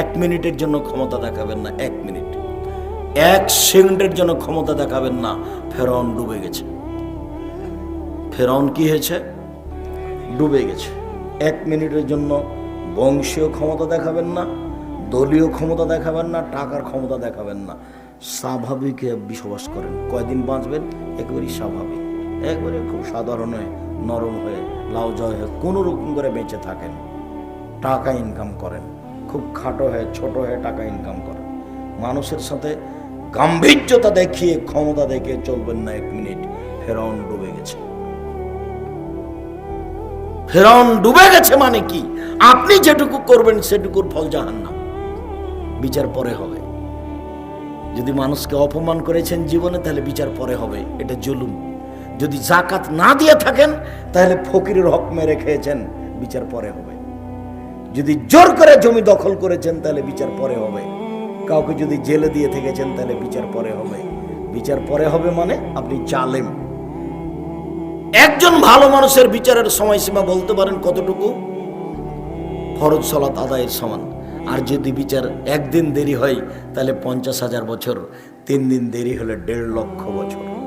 এক মিনিটের জন্য ক্ষমতা দেখাবেন না, এক মিনিট। এক সেকেন্ডের জন্য ক্ষমতা দেখাবেন না ফেরাউন ডুবে গেছে। ফেরাউন কি হয়েছে? ডুবে গেছে। এক মিনিটের জন্য বংশীয় ক্ষমতা দেখাবেন না, দলীয় ক্ষমতা দেখাবেন না, টাকার ক্ষমতা দেখাবেন না। স্বাভাবিক বসবাস করেন। কয়দিন বাঁচবেন? একেবারেই স্বাভাবিক। একবারে খুব সাধারণ হয়ে, নরম হয়ে লাউ জয় হয়ে, কোনো রকম করে বেঁচে থাকেন। টাকা ইনকাম করেন। খুব খাটো হয়ে, ছোট হয়ে টাকা ইনকাম করেন মানুষের সাথে গাম্ভীর্যতা দেখিয়ে, ক্ষমতা দেখিয়ে চলবেন না এক মিনিট। ফেরাউন ডুবে গেছে। ফেরাউন ডুবে গেছে মানে কি? আপনি যেটুকু করবেন সেটুকুর ফল জাহান্নাম। বিচার পরে হবে। যদি মানুষকে অপমান করেছেন জীবনে, তাহলে বিচার পরে হবে। এটা জুলুম। যদি জাকাত না দিয়ে থাকেন, তাহলে ফকিরের হক মেরে খেয়েছেন। বিচার পরে হবে। যদি জোর করে জমি দখল করেছেন, তাহলে বিচার পরে হবে। কাউকে যদি জেলে দিয়ে থেকেছেন, তাহলে বিচার পরে হবে। বিচার পরে হবে মানে আপনি জালেম। একজন ভালো মানুষের বিচারের সময়সীমা বলতে পারেন কতটুকু? ফরজ সলাত আদায়ের সমান। আর যদি বিচার একদিন দেরি হয়, তাহলে পঞ্চাশ হাজার বছর, তিন দিন দেরি হলে দেড় লক্ষ বছর।